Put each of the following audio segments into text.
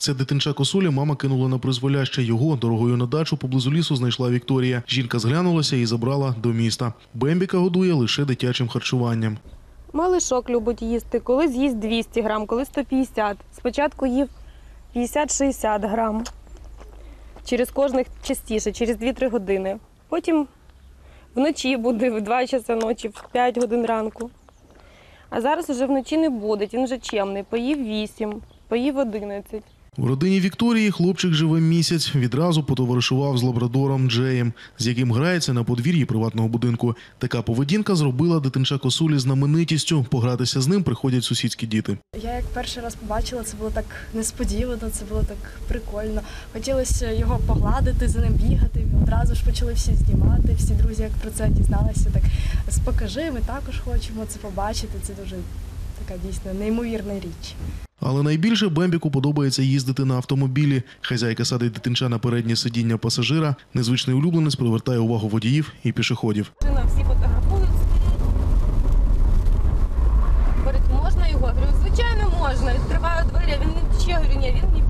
Це дитинча косулі мама кинула на призволяще. Його дорогою на дачу поблизу лісу знайшла Вікторія. Жінка зглянулася і забрала до міста. Бембіка годує лише дитячим харчуванням. Малишок любить їсти, коли з'їсть 200 грам, коли 150. Спочатку їв 50-60 грам. Через кожних частіше, через 2-3 години. Потім вночі буде в 2 часи ночі, в 5 годин ранку. А зараз вже вночі не буде, він вже чемний. Поїв 8, поїв 11. В родині Вікторії хлопчик живе місяць. Відразу потоваришував з лабрадором Джеєм, з яким грається на подвір'ї приватного будинку. Така поведінка зробила дитинча косулі знаменитістю. Погратися з ним приходять сусідські діти. Я як перший раз побачила, це було так несподівано, це було так прикольно. Хотілося його погладити, за ним бігати. Одразу ж почали всі знімати. Всі друзі, як про це дізналися, так покажи, ми також хочемо це побачити. Це дуже така дійсно неймовірна річ. Але найбільше Бембіку подобається їздити на автомобілі. Хазяйка садить дитинча на переднє сидіння пасажира. Незвичний улюбленець привертає увагу водіїв і пішоходів. Жена всі фотографують. Говорить, можна його? Я говорю, звичайно, можна. Відкриваю двері, він не втече. Я говорю, ні, він не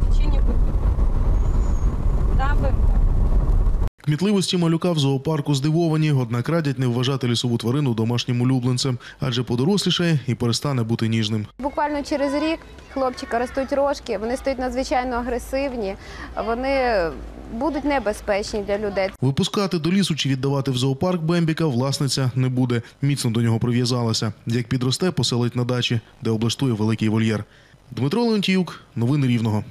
Кмітливості малюка в зоопарку здивовані, однак радять не вважати лісову тварину домашнім улюбленцем, адже подорослішає і перестане бути ніжним. Буквально через рік хлопчика ростуть рожки, вони стають надзвичайно агресивні, вони будуть небезпечні для людей. Випускати до лісу чи віддавати в зоопарк Бембіка власниця не буде. Міцно до нього прив'язалася. Як підросте, поселить на дачі, де облаштує великий вольєр. Дмитро Леонтіюк, новини Рівного.